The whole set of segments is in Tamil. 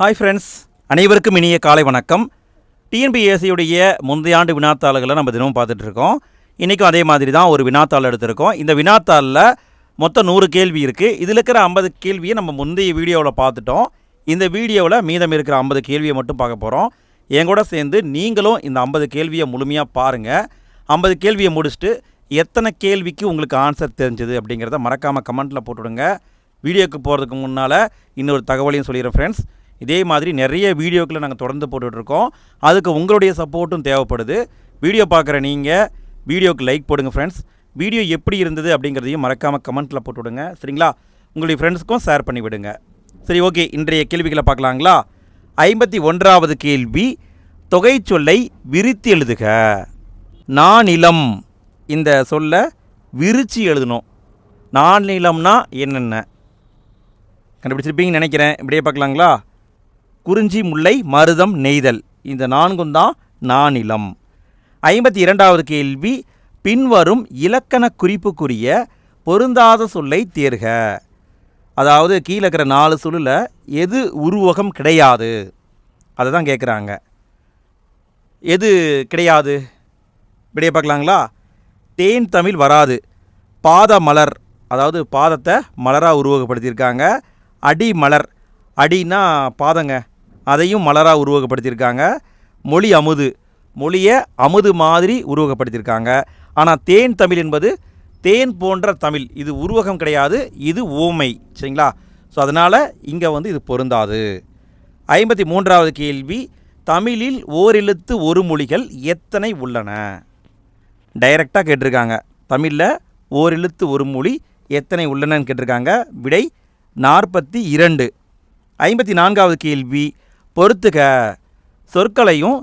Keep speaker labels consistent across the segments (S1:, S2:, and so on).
S1: ஹாய் ஃப்ரெண்ட்ஸ் அனைவருக்கும் இனிய காலை வணக்கம். டிஎன்பிஎஸ்சியுடைய முந்தைய ஆண்டு வினாத்தாள்களை நம்ம தினமும் பார்த்துட்ருக்கோம். இன்றைக்கும் அதே மாதிரி தான் ஒரு வினாத்தாள் எடுத்திருக்கோம். இந்த வினாத்தாளில் மொத்தம் நூறு கேள்வி இருக்குது இதில் இருக்கிற ஐம்பது கேள்வியை நம்ம முந்தைய வீடியோவில் பார்த்துட்டோம். இந்த வீடியோவில் மீதம் இருக்கிற ஐம்பது கேள்வியை மட்டும் பார்க்க போகிறோம் என் கூட சேர்ந்து நீங்களும் இந்த ஐம்பது கேள்வியை முழுமையாக பாருங்கள் ஐம்பது கேள்வியை முடிச்சுட்டு எத்தனை கேள்விக்கு உங்களுக்கு ஆன்சர் தெரிஞ்சது அப்படிங்கிறத மறக்காமல் கமெண்ட்டில் போட்டுவிடுங்க வீடியோக்கு போகிறதுக்கு முன்னால் இன்னொரு தகவலையும் சொல்லிடுறேன் ஃப்ரெண்ட்ஸ் இதே மாதிரி நிறைய வீடியோக்களை நாங்கள் தொடர்ந்து போட்டுட்ருக்கோம். அதுக்கு உங்களுடைய சப்போர்ட்டும் தேவைப்படுது. வீடியோ பார்க்குற நீங்கள் வீடியோக்கு லைக் போடுங்க ஃப்ரெண்ட்ஸ் வீடியோ எப்படி இருந்தது அப்படிங்கிறதையும் மறக்காமல் கமெண்ட்டில் போட்டு விடுங்க சரிங்களா? உங்களுடைய ஃப்ரெண்ட்ஸ்க்கும் ஷேர் பண்ணி விடுங்க. சரி ஓகே இன்றைய கேள்விகளை பார்க்கலாங்களா? ஐம்பத்தி ஒன்றாவது கேள்வி தொகை சொல்லை விரித்து எழுதுக. நானிலம் இந்த சொல்லை விரிச்சு எழுதணும். நானிலம்னா என்னென்ன? கண்டுபிடிச்சிருப்பீங்கன்னு நினைக்கிறேன். இப்படியே பார்க்கலாங்களா? குறிஞ்சி முல்லை மருதம் நெய்தல். இந்த நான்கும் தான் நானிலம். ஐம்பத்தி இரண்டாவது கேள்வி பின்வரும் இலக்கண குறிப்புக்குரிய பொருந்தாத சொல்லை தேர்க. அதாவது கீழே இருக்கிற நாலு சொல்லில் எது உருவகம் கிடையாது. அதை தான் கேட்குறாங்க எது கிடையாது? இப்படியே பார்க்கலாங்களா? தேன் தமிழ் வராது. பாத மலர் அதாவது பாதத்தை மலராக உருவகப்படுத்தியிருக்காங்க. அடி மலர். அடின்னா பாதங்க. அதையும் மலராக உருவகப்படுத்தியிருக்காங்க. மொழி அமுது. மொழியை அமுது மாதிரி உருவகப்படுத்தியிருக்காங்க. ஆனால் தேன் தமிழ் என்பது தேன் போன்ற தமிழ். இது உருவகம் கிடையாது இது ஊமை சரிங்களா? ஸோ அதனால் இங்கே வந்து இது பொருந்தாது. ஐம்பத்தி மூன்றாவது கேள்வி தமிழில் ஓரெழுத்து ஒரு மொழிகள் எத்தனை உள்ளன? டைரெக்டாக கேட்டிருக்காங்க. தமிழில் ஓரெழுத்து ஒரு மொழி எத்தனை உள்ளனன்னு கேட்டிருக்காங்க. விடை நாற்பத்தி இரண்டு. ஐம்பத்தி நான்காவது கேள்வி பொறுத்துக. சொற்களையும்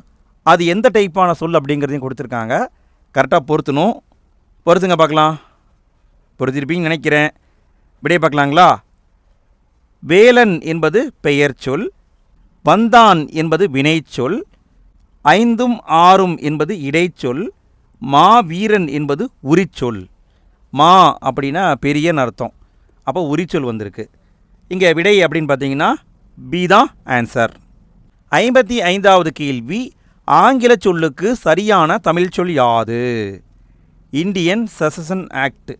S1: அது எந்த டைப்பான சொல் அப்படிங்கிறதையும் கொடுத்துருக்காங்க. கரெக்டாக பொருத்தணும். பொறுத்துங்க பார்க்கலாம். பொறுத்திருப்பீங்கன்னு நினைக்கிறேன். விடை பார்க்கலாங்களா? வேலன் என்பது பெயர் சொல். வந்தான் என்பது வினைச்சொல் ஐந்தும் ஆறும் என்பது இடைச்சொல் மா வீரன் என்பது உரிச்சொல் மா அப்படின்னா பெரியன்னு அர்த்தம். அப்போ உரிச்சொல் வந்திருக்கு. இங்கே விடை அப்படின்னு பார்த்தீங்கன்னா பி தான் ஆன்சர் ஐம்பத்தி ஐந்தாவது கேள்வி ஆங்கில சொல்லுக்கு சரியான தமிழ் சொல் யாது? Indian session act.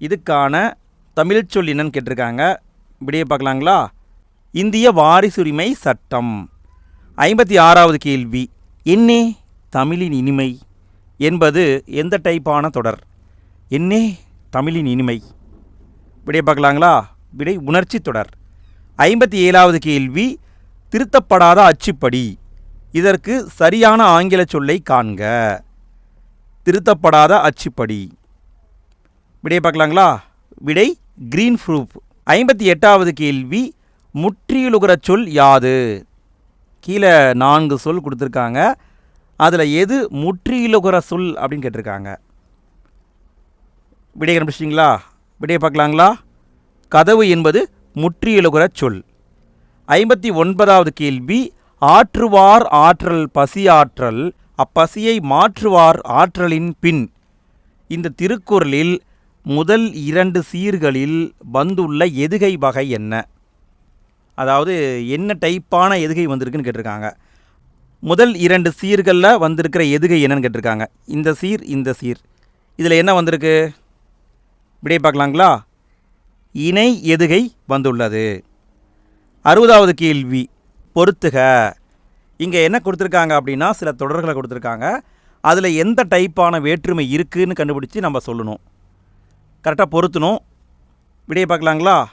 S1: இதுக்கான தமிழ் சொல் என்னன்னு கேட்டிருக்காங்க. இப்படியே பார்க்கலாங்களா? இந்திய வாரிசுரிமை சட்டம். ஐம்பத்தி ஆறாவது கேள்வி என்னே தமிழின் இனிமை? என்பது எந்த டைப்பான தொடர்? என்னே தமிழின் இனிமை? விடை பார்க்கலாங்களா? விடை உணர்ச்சி தொடர். ஐம்பத்தி ஏழாவது கேள்வி திருத்தப்படாத அச்சுப்படி. இதற்கு சரியான ஆங்கில சொல்லை காண்க. திருத்தப்படாத அச்சுப்படி. விடை பார்க்கலாங்களா? விடை கிரீன் ப்ரூஃப். ஐம்பத்தி எட்டாவது கேள்வி முற்றியுலுகிற சொல் யாது? கீழே நான்கு சொல் கொடுத்துருக்காங்க. அதில் எது முற்றிலுகிற சொல் அப்படின்னு கேட்டிருக்காங்க. விடை கண்டுபிடிச்சிங்களா விடையை பார்க்கலாங்களா? கதவு என்பது முற்றியலுகிற சொல். ஐம்பத்தி ஒன்பதாவது கேள்வி ஆற்றுவார் ஆற்றல் பசியாற்றல் அப்பசியை மாற்றுவார் ஆற்றலின் பின். இந்த திருக்குறளில் முதல் இரண்டு சீர்களில் வந்துள்ள எதுகை வகை என்ன? அதாவது என்ன டைப்பான எதுகை வந்திருக்குன்னு கேட்டிருக்காங்க. முதல் இரண்டு சீர்களில் வந்திருக்கிற எதுகை என்னன்னு கேட்டிருக்காங்க. இந்த சீர் இந்த சீர். இதில் என்ன வந்திருக்கு? இப்படியே பார்க்கலாங்களா? இணை எதுகை வந்துள்ளது. அறுபதாவது கேள்வி பொறுத்துக. இங்கே என்ன கொடுத்துருக்காங்க அப்படின்னா சில தொடர்களை கொடுத்துருக்காங்க. அதில் எந்த டைப்பான வேற்றுமை இருக்குதுன்னு கண்டுபிடிச்சி நம்ம சொல்லணும். கரெக்டாக பொருத்தணும். விடையை பார்க்கலாங்களா?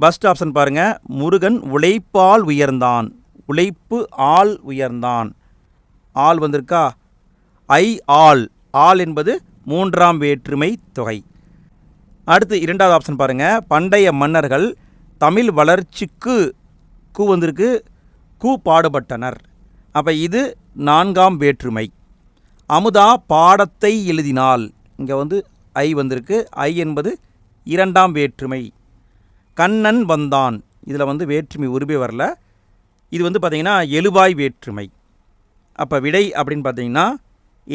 S1: ஃபஸ்ட் ஆப்ஷன் பாருங்கள் முருகன் உழைப்பால் உயர்ந்தான். உழைப்பு ஆள் உயர்ந்தான். ஆள் வந்திருக்கா? ஐ ஆள். ஆள் என்பது மூன்றாம் வேற்றுமை தொகை. அடுத்து இரண்டாவது ஆப்ஷன் பாருங்கள் பண்டைய மன்னர்கள் தமிழ் வளர்ச்சிக்கு கூ வந்திருக்கு. கூ பாடுபட்டனர். அப்போ இது நான்காம் வேற்றுமை. அமுதா பாடத்தை எழுதினால் இங்கே வந்து ஐ வந்திருக்கு. ஐ என்பது இரண்டாம் வேற்றுமை. கண்ணன் வந்தான். இதில் வந்து வேற்றுமை உருவே வரல. இது வந்து பார்த்திங்கன்னா எழுவாய் வேற்றுமை. அப்போ விடை அப்படின்னு பார்த்தீங்கன்னா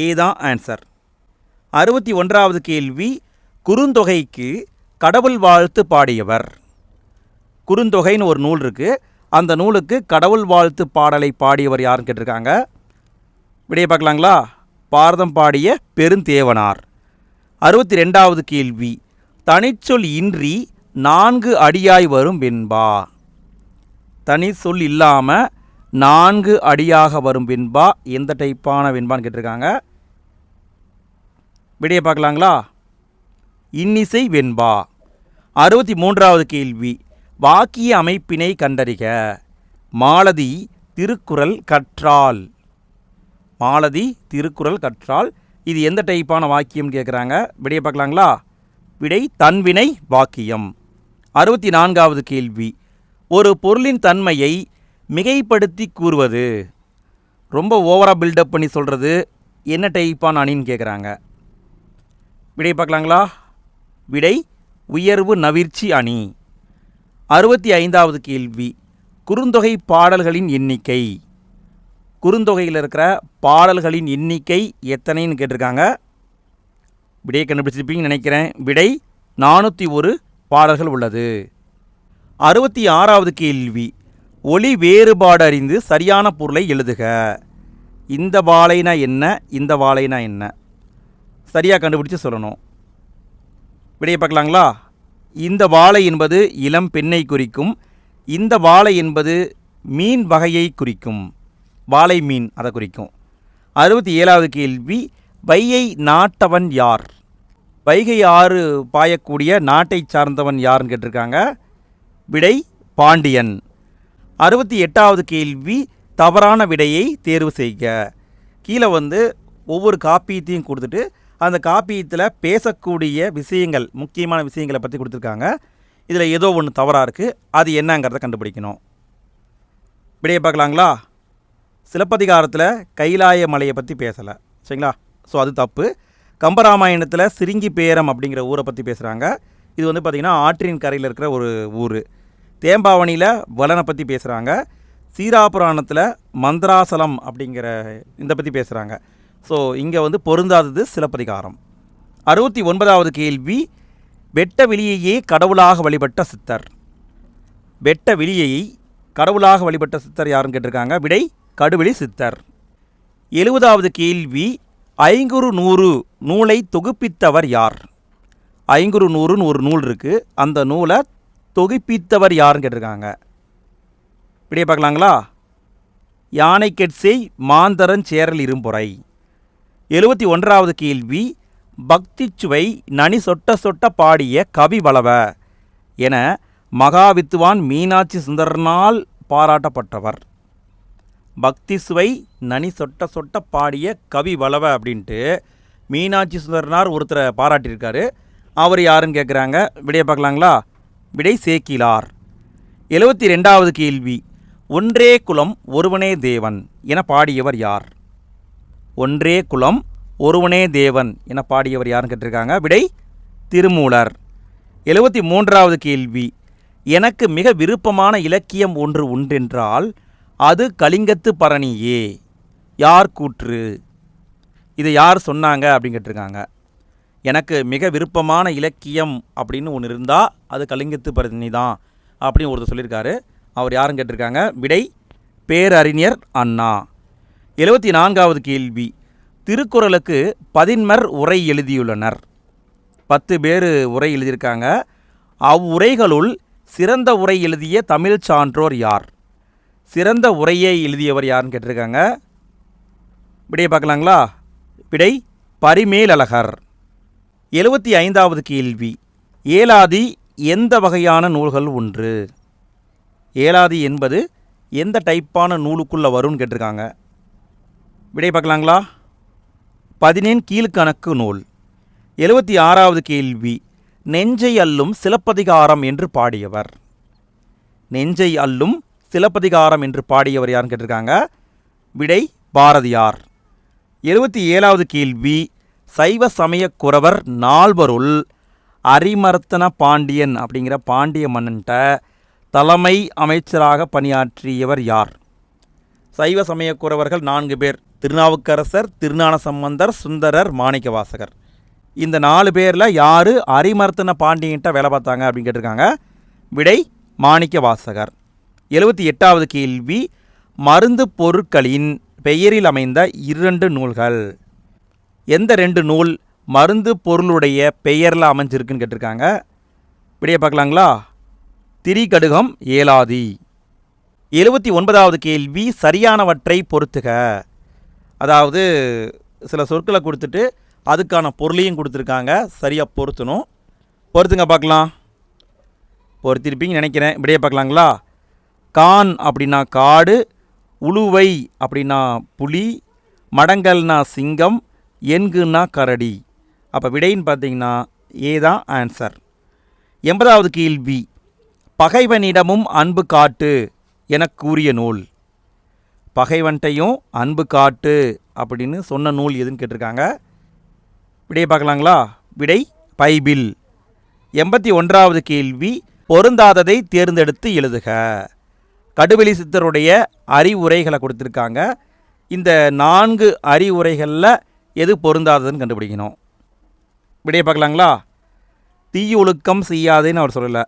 S1: ஏ தான் ஆன்சர். அறுபத்தி ஒன்றாவது கேள்வி குறுந்தொகைக்கு கடவுள் வாழ்த்து பாடியவர். குறுந்தொகைன்னு ஒரு நூல் இருக்குது அந்த நூலுக்கு கடவுள் வாழ்த்து பாடலை பாடியவர் யாருன்னு கேட்டிருக்காங்க? விடையை பார்க்கலாங்களா? பாரதம் பாடிய பெருந்தேவனார். அறுபத்தி ரெண்டாவது கேள்வி. தனிச்சொல் இன்றி நான்கு அடியாய் வரும் வெண்பா. தனி சொல் இல்லாமல் நான்கு அடியாக வரும் வெண்பா. எந்த டைப்பான வெண்பான்னு கேட்டிருக்காங்க? விடையை பார்க்கலாங்களா? இன்னிசை வெண்பா. அறுபத்தி மூன்றாவது கேள்வி. வாக்கிய அமைப்பினை கண்டறிக. மாலதி திருக்குறள் கற்றால். மாலதி திருக்குறள் கற்றால். இது எந்த டைப்பான வாக்கியம் கேட்குறாங்க விடையை பார்க்கலாங்களா? விடை தன்வினை வாக்கியம். அறுபத்தி நான்காவது கேள்வி. ஒரு பொருளின் தன்மையை மிகைப்படுத்தி கூறுவது. ரொம்ப ஓவராக பில்டப் பண்ணி சொல்கிறது என்ன டைப்பான அணின்னு கேட்குறாங்க விடை பார்க்கலாங்களா? விடை உயர்வு நவிர்ச்சி அணி. அறுபத்தி ஐந்தாவது கேள்வி. குறுந்தொகை பாடல்களின் எண்ணிக்கை. குறுந்தொகையில் இருக்கிற பாடல்களின் எண்ணிக்கை எத்தனைன்னு கேட்டிருக்காங்க. விடையை கண்டுபிடிச்சிருப்பீங்கன்னு நினைக்கிறேன். விடை நானூற்றி ஒரு பாடல்கள் உள்ளது. அறுபத்தி ஆறாவது கேள்வி. ஒளி வேறுபாடு அறிந்து சரியான பொருளை எழுதுக. இந்த வாழைனா என்ன? இந்த வாழைனா என்ன? சரியாக கண்டுபிடிச்சு சொல்லணும். விடையை பார்க்கலாங்களா? இந்த வாழை என்பது இளம் பெண்ணை குறிக்கும். இந்த வாழை என்பது மீன் வகையை குறிக்கும். வாழை மீன் அதை குறிக்கும். அறுபத்தி ஏழாவது கேள்வி வையை நாட்டவன் யார்? வைகை ஆறு பாயக்கூடிய நாட்டை சார்ந்தவன் யாருன்னு கேட்டிருக்காங்க? விடை பாண்டியன். அறுபத்தி எட்டாவது கேள்வி தவறான விடையை தேர்வு செய்க. கீழே வந்து ஒவ்வொரு காப்பியத்தையும் கொடுத்துட்டு அந்த காப்பியத்தில் பேசக்கூடிய விஷயங்கள் முக்கியமான விஷயங்களை பற்றி கொடுத்துருக்காங்க. இதில் ஏதோ ஒன்று தவறாக இருக்குது அது என்னங்கிறத கண்டுபிடிக்கணும். விடையை பார்க்கலாங்களா? சிலப்பதிகாரத்தில் கைலாய மலையை பற்றி பேசலை. சரிங்களா? ஸோ அது தப்பு. கம்பராமாயணத்தில் சிரிங்கி பேரம் அப்படிங்கிற ஊரை பற்றி பேசுகிறாங்க இது வந்து பார்த்திங்கன்னா ஆற்றின் கரையில் இருக்கிற ஒரு ஊர். தேம்பாவணியில் வலனை பற்றி பேசுகிறாங்க சீராபுராணத்தில் மந்திராசலம் அப்படிங்கிற இதை பற்றி பேசுகிறாங்க ஸோ இங்கே வந்து பொருந்தாதது சிலப்பதிகாரம். அறுபத்தி ஒன்பதாவது கேள்வி வெட்ட வெளியையே கடவுளாக வழிபட்ட சித்தர். வெட்ட வெளியை கடவுளாக வழிபட்ட சித்தர் யாருன்னு கேட்டிருக்காங்க? விடை கடுவெளி சித்தர். எழுபதாவது கேள்வி ஐங்குறு நூறு நூலை தொகுப்பித்தவர் யார்? ஐங்குறு நூறுன்னு ஒரு நூல் இருக்குது அந்த நூலை தொகுப்பித்தவர் யாருன்னு கேட்டிருக்காங்க? விடைய பார்க்கலாங்களா? யானை கெட்சை மாந்தரன் சேரல் இரும்பொறை. எழுபத்தி ஒன்றாவது கேள்வி பக்தி சுவை நனி சொட்ட சொட்ட பாடிய கவி வளவ என மகாவித்துவான் மீனாட்சி சுந்தரனால் பாராட்டப்பட்டவர். பக்தி சுவை நனி சொட்ட சொட்ட பாடிய கவி வளவ அப்படின்ட்டு மீனாட்சி சுந்தரனார் ஒருத்தரை பாராட்டியிருக்காரு. அவர் யாருன்னு கேட்குறாங்க விடைய பார்க்கலாங்களா? விடை சேக்கிலார். எழுபத்தி ரெண்டாவது கேள்வி ஒன்றே குலம் ஒருவனே தேவன் என பாடியவர் யார்? ஒன்றே குலம் ஒருவனே தேவன் என பாடியவர் யாருன்னு கேட்டிருக்காங்க? விடை திருமூலர். எழுபத்தி மூன்றாவது கேள்வி. எனக்கு மிக விருப்பமான இலக்கியம் ஒன்று உண்டென்றால் அது கலிங்கத்து பரணியே. யார் கூற்று? இதை யார் சொன்னாங்க அப்படின்னு கேட்டிருக்காங்க. எனக்கு மிக விருப்பமான இலக்கியம் அப்படின்னு ஒன்று இருந்தால் அது கலிங்கத்து பரணி தான் அப்படின்னு ஒருத்தர் சொல்லியிருக்காரு. அவர் யாருன்னு கேட்டிருக்காங்க? விடை பேரறிஞர் அண்ணா. எழுபத்தி நான்காவது கேள்வி. திருக்குறளுக்கு பதின்மர் உரை எழுதியுள்ளனர். பத்து பேர் உரை எழுதியிருக்காங்க. அவ்வுரைகளுள் சிறந்த உரை எழுதிய தமிழ் சான்றோர் யார்? சிறந்த உரையை எழுதியவர் யாருன்னு கேட்டிருக்காங்க. விடையை பார்க்கலாங்களா? விடை பரிமேலழகர். எழுபத்தி ஐந்தாவது கேள்வி. ஏலாதி எந்த வகையான நூல்கள் ஒன்று? ஏலாதி என்பது எந்த டைப்பான நூலுக்குள்ளே வரும்னு கேட்டிருக்காங்க. விடை பார்க்கலாங்களா? பதினேன் கீழ்கணக்கு நூல். எழுபத்தி ஆறாவது கேள்வி நெஞ்சை அல்லும் சிலப்பதிகாரம் என்று பாடியவர். நெஞ்சை அல்லும் சிலப்பதிகாரம் என்று பாடியவர் யாருன்னு கேட்டிருக்காங்க? விடை பாரதியார். எழுபத்தி ஏழாவது கேள்வி சைவ சமயக் குறவர் நால்வருள் அரிமர்த்தன பாண்டியன் அப்படிங்கிற பாண்டிய மன்னன்ட்ட தலைமை அமைச்சராக பணியாற்றியவர் யார்? சைவ சமய குறவர்கள் நான்கு பேர். திருநாவுக்கரசர் திருஞான சம்பந்தர் சுந்தரர் மாணிக்கவாசகர். இந்த நாலு பேரில் யார் அரிமர்த்தன பாண்டியன்ட்ட வேலை பார்த்தாங்க அப்படின்னு கேட்டிருக்காங்க? விடை மாணிக்க வாசகர் எழுபத்தி எட்டாவது கேள்வி மருந்து பொருட்களின் பெயரில் அமைந்த இரண்டு நூல்கள். எந்த ரெண்டு நூல் மருந்து பொருளுடைய பெயரில் அமைஞ்சிருக்குன்னு கேட்டிருக்காங்க? விடைய பார்க்கலாங்களா? திரிகடுகம் ஏலாதி. எழுபத்தி ஒன்பதாவது கேள்வி சரியானவற்றை பொறுத்துக. அதாவது சில சொற்களை கொடுத்துட்டு அதுக்கான பொருளையும் கொடுத்துருக்காங்க. சரியாக பொருத்தணும். பொறுத்துங்க பார்க்கலாம். பொறுத்திருப்பீங்கன்னு நினைக்கிறேன். இப்படியே பார்க்கலாங்களா? கான் அப்படின்னா காடு உளுவை அப்படின்னா புலி மடங்கல்னா சிங்கம் என்குன்னா கரடி. அப்போ விடைன்னு பார்த்தீங்கன்னா ஏ தான் ஆன்சர் எண்பதாவது கேள்வி. பகைவனிடமும் அன்பு காட்டு எனக் கூறிய நூல். பகைவன்ட்டையும் அன்பு காட்டு அப்படின்னு சொன்ன நூல் எதுன்னு கேட்டிருக்காங்க. விடையை பார்க்கலாங்களா? விடை பைபிள். எண்பத்தி ஒன்றாவது கேள்வி பொருந்தாததை தேர்ந்தெடுத்து எழுதுக. கடுவெளி சித்தருடைய அறிவுரைகளை கொடுத்துருக்காங்க. இந்த நான்கு அறிவுரைகளில் எது பொருந்தாததுன்னு கண்டுபிடிக்கணும். விடையை பார்க்கலாங்களா? தீயொழுக்கம் செய்யாதேன்னு அவர் சொல்லலை.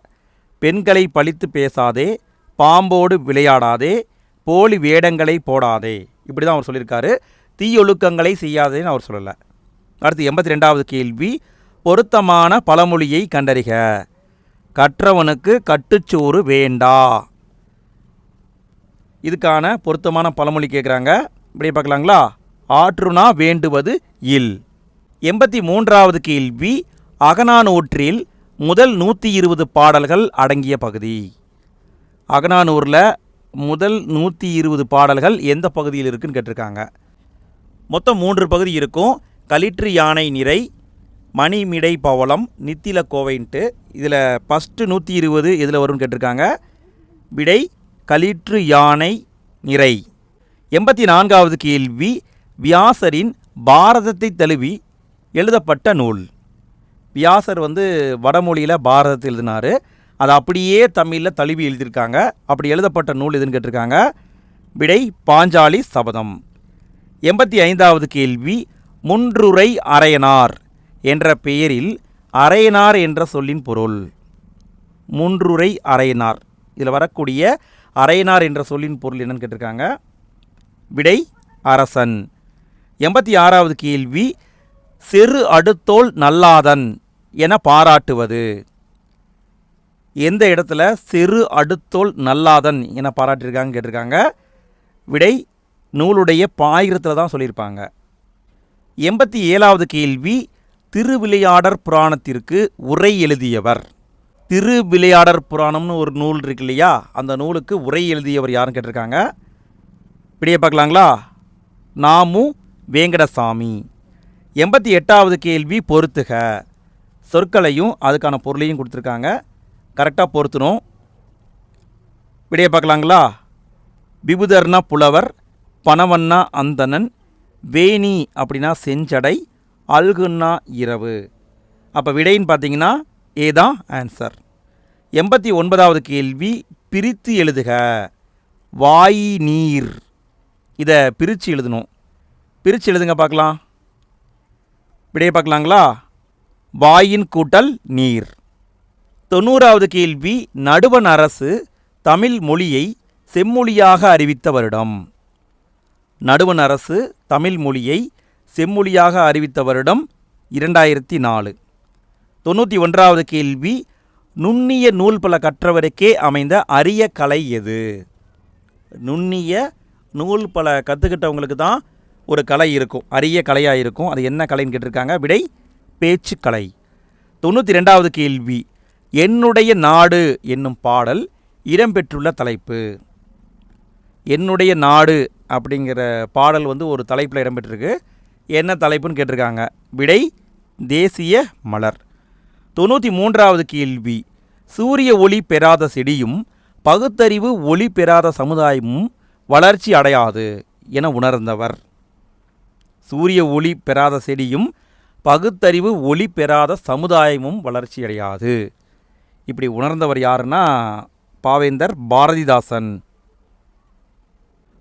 S1: பெண்களை பழித்து பேசாதே பாம்போடு விளையாடாதே போலி வேடங்களை போடாதே. இப்படி தான் அவர் சொல்லியிருக்காரு. தீயொழுக்கங்களை செய்யாதேன்னு அவர் சொல்லலை. அடுத்து எண்பத்தி ரெண்டாவது கேள்வி. பொருத்தமான பழமொழியை கண்டறிக. கற்றவனுக்கு கட்டுச்சோறு வேண்டா. இதுக்கான பொருத்தமான பழமொழி கேட்குறாங்க இப்படி பார்க்கலாங்களா? ஆற்றுனா வேண்டுவது இல். எண்பத்தி மூன்றாவது கேள்வி. அகநானூற்றில் முதல் நூற்றி இருபது பாடல்கள் அடங்கிய பகுதி. அகனானூரில் முதல் நூற்றி இருபது பாடல்கள் எந்த பகுதியில் இருக்குன்னு கேட்டிருக்காங்க. மொத்தம் மூன்று பகுதி இருக்கும். களிற்று யானை நிறை மணிமிடை பவளம் நித்தில கோவைன்ட்டு. இதில் ஃபஸ்ட்டு நூற்றி இருபது இதில் வரும்னு கேட்டிருக்காங்க. விடை களிற்று யானை நிறை. எண்பத்தி நான்காவது கேள்வி வியாசரின் பாரதத்தை தழுவி எழுதப்பட்ட நூல். வியாசர் வந்து வடமொழியில் பாரதத்தை எழுதினார். அதை அப்படியே தமிழில் தழுவி எழுதியிருக்காங்க. அப்படி எழுதப்பட்ட நூல் எதுன்னு கேட்டிருக்காங்க? விடை பாஞ்சாலி சபதம். எண்பத்தி ஐந்தாவது கேள்வி முன்றுரை அரையனார் என்ற பெயரில் அரையனார் என்ற சொல்லின் பொருள். முன்றுரை அரையனார். இதில் வரக்கூடிய அரையனார் என்ற சொல்லின் பொருள் என்னன்னு கேட்டிருக்காங்க? விடை அரசன். எண்பத்தி ஆறாவது கேள்வி செரு அடுத்தோல் நல்லாதன் என பாராட்டுவது. எந்த இடத்துல செரு அடுத்தோல் நல்லாதன் என பாராட்டியிருக்காங்க கேட்டிருக்காங்க. விடை நூலுடைய பாயிரத்தில் தான் சொல்லியிருப்பாங்க. எண்பத்தி ஏழாவது கேள்வி திருவிளையாடற் புராணத்திற்கு உரை எழுதியவர். திருவிளையாடற் புராணம்னு ஒரு நூல் இருக்கு இல்லையா? அந்த நூலுக்கு உரை எழுதியவர் யாருன்னு கேட்டிருக்காங்க. இப்படியே பார்க்கலாங்களா? நாமு வேங்கடசாமி. எண்பத்தி எட்டாவது கேள்வி பொறுத்துக. சொற்களையும் அதுக்கான பொருளையும் கொடுத்துருக்காங்க. கரெக்டாக பொருத்தணும். விடைய பார்க்கலாங்களா? விபுதர்னா புலவர் பணவன்னா அந்தணன் வேணி அப்படின்னா செஞ்சடை அல்குன்னா இரவு. அப்போ விடைன்னு பார்த்தீங்கன்னா ஏதான் ஆன்சர் எண்பத்தி ஒன்பதாவது கேள்வி பிரித்து எழுதுக. வாயி நீர். இதை பிரித்து எழுதணும். பிரித்து எழுதுங்க பார்க்கலாம். விடைய பார்க்கலாங்களா? வாயின் கூட்டல் நீர். தொண்ணூறாவது கேள்வி நடுவண் அரசு தமிழ் மொழியை செம்மொழியாக அறிவித்த வருடம் நடுவண் அரசு தமிழ் மொழியை செம்மொழியாக அறிவித்த வருடம் இரண்டாயிரத்தி நாலு. தொண்ணூற்றி ஒன்றாவது கேள்வி நுண்ணிய நூல் பல கற்றவருக்கே அமைந்த அரிய கலை எது? நுண்ணிய நூல் பல கற்றுக்கிட்டவங்களுக்கு தான் ஒரு கலை இருக்கும் அரிய கலையாக இருக்கும். அது என்ன கலைன்னு கேட்டிருக்காங்க? விடை பேச்சுக்கலை. தொண்ணூற்றி ரெண்டாவது கேள்வி என்னுடைய நாடு என்னும் பாடல் இடம்பெற்றுள்ள தலைப்பு. என்னுடைய நாடு அப்படிங்கிற பாடல் வந்து ஒரு தலைப்பில் இடம்பெற்றிருக்கு. என்ன தலைப்புன்னு கேட்டிருக்காங்க. விடை தேசிய மலர். தொண்ணூற்றி மூன்றாவது கேள்வி. சூரிய ஒளி பெறாத செடியும் பகுத்தறிவு ஒளி பெறாத சமுதாயமும் வளர்ச்சி அடையாது என உணர்ந்தவர். சூரிய ஒளி பெறாத செடியும் பகுத்தறிவு ஒளி பெறாத சமுதாயமும் வளர்ச்சி அடையாது. இப்படி உணர்ந்தவர் யாருன்னா பாவேந்தர் பாரதிதாசன்.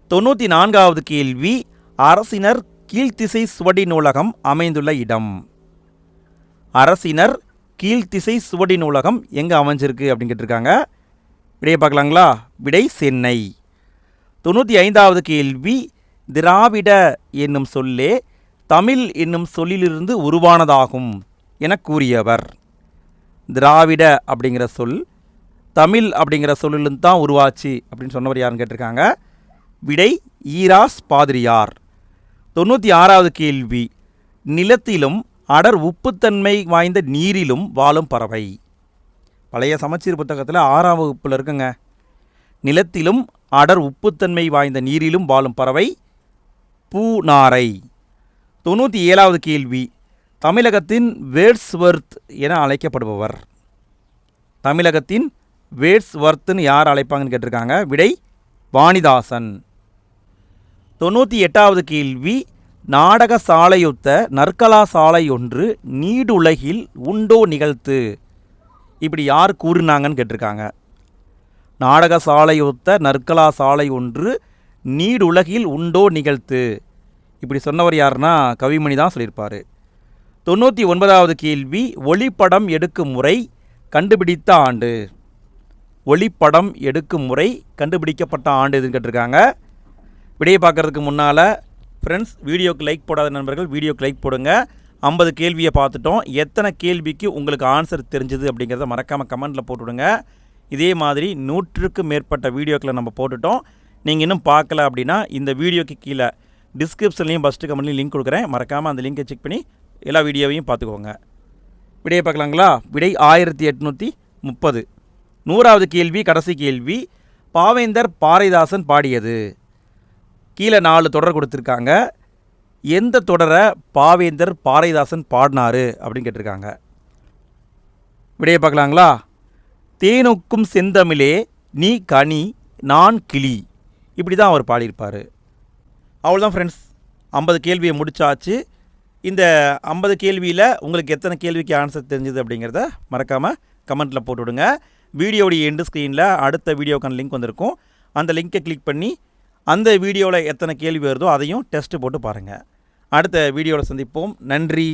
S1: தொண்ணூற்றி நான்காவது கேள்வி அரசினர் கீழ்த்திசை சுவடி நூலகம் அமைந்துள்ள இடம். அரசினர் கீழ்த்திசை சுவடி நூலகம் எங்கே அமைஞ்சிருக்கு அப்படின்னு கேட்டிருக்காங்க. விடையை பார்க்கலாங்களா? விடை சென்னை. தொண்ணூற்றி ஐந்தாவது கேள்வி திராவிட என்னும் சொல்லே தமிழ் என்னும் சொல்லிலிருந்து உருவானதாகும் என கூறியவர். திராவிட அப்படிங்கிற சொல் தமிழ் அப்படிங்கிற சொல்லிலிருந்து தான் உருவாச்சு அப்படின்னு சொன்னவர் யாருன்னு கேட்டிருக்காங்க? விடை ஈராஸ் பாதிரியார். தொண்ணூற்றி ஆறாவது கேள்வி நிலத்திலும் அடர் உப்புத்தன்மை வாய்ந்த நீரிலும் வாழும் பறவை. பழைய சமச்சீர் புத்தகத்தில் ஆறாம் வகுப்பில் இருக்குங்க. நிலத்திலும் அடர் உப்புத்தன்மை வாய்ந்த நீரிலும் வாழும் பறவை பூநாரை தொண்ணூற்றி ஏழாவது கேள்வி தமிழகத்தின் வேட்ஸ்வர்த் என அழைக்கப்படுபவர். தமிழகத்தின் வேர்ட்ஸ்வர்த்னு யார் அழைப்பாங்கன்னு கேட்டிருக்காங்க? விடை வாணிதாசன். தொண்ணூற்றி எட்டாவது கேள்வி நாடக சாலையொத்த நற்கலா சாலை ஒன்று நீடுலகில் உண்டோ நிகழ்த்து? இப்படி யார் கூறினாங்கன்னு கேட்டிருக்காங்க. நாடக சாலையொத்த நற்கலா சாலை ஒன்று நீடுலகில் உண்டோ நிகழ்த்து? இப்படி சொன்னவர் யாருன்னா கவிமணி தான் சொல்லியிருப்பார். தொண்ணூற்றி ஒன்பதாவது கேள்வி ஒளிப்படம் எடுக்கும் முறை கண்டுபிடித்த ஆண்டு. ஒளிப்படம் எடுக்கும் முறை கண்டுபிடிக்கப்பட்ட ஆண்டு எதுன்னு கேட்டிருக்காங்க. விடையை பார்க்குறதுக்கு முன்னால் ஃப்ரெண்ட்ஸ் வீடியோக்கு லைக் போடாத நண்பர்கள் வீடியோக்கு லைக் போடுங்க. ஐம்பது கேள்வியை பார்த்துட்டோம். எத்தனை கேள்விக்கு உங்களுக்கு ஆன்சர் தெரிஞ்சது அப்படிங்கிறத மறக்காமல் கமெண்ட்டில் போட்டுவிடுங்க இதே மாதிரி நூற்றுக்கும் மேற்பட்ட வீடியோக்களை நம்ம போட்டுட்டோம். நீங்கள் இன்னும் பார்க்கல அப்படின்னா இந்த வீடியோக்கு கீழே டிஸ்கிரிப்ஷன்லேயும் ஃபஸ்ட்டு கமெண்ட்லையும் லிங்க் கொடுக்குறேன். மறக்காமல் அந்த லிங்கை செக் பண்ணி எல்லா வீடியோவையும் பார்த்துக்கோங்க. விடையை பார்க்கலாங்களா? விடை ஆயிரத்தி எட்நூற்றி முப்பது. நூறாவது கேள்வி கடைசி கேள்வி. பாவேந்தர் பாரதிதாசன் பாடியது. கீழே நாலு தொடர் கொடுத்துருக்காங்க. எந்த தொடரை பாவேந்தர் பாரதிதாசன் பாடினாரு அப்படின்னு கேட்டிருக்காங்க. விடையை பார்க்கலாங்களா? தேனுக்கும் செந்தமிழே நீ கனி நான் கிளி. இப்படி தான் அவர் பாடியிருப்பார். அவ்வளோதான் ஃப்ரெண்ட்ஸ் ஐம்பது கேள்வியை முடிச்சாச்சு. இந்த ஐம்பது கேள்வியில் உங்களுக்கு எத்தனை கேள்விக்கு ஆன்சர் தெரிஞ்சது அப்படிங்கிறத மறக்காமல் கமெண்ட்டில் போட்டுவிடுங்க. வீடியோடைய எண்டு ஸ்க்ரீனில் அடுத்த வீடியோக்கான லிங்க் வந்திருக்கும். அந்த லிங்க்கை கிளிக் பண்ணி அந்த வீடியோவில் எத்தனை கேள்வி வருதோ அதையும் டெஸ்ட்டு போட்டு பாருங்கள் அடுத்த வீடியோவில் சந்திப்போம். நன்றி.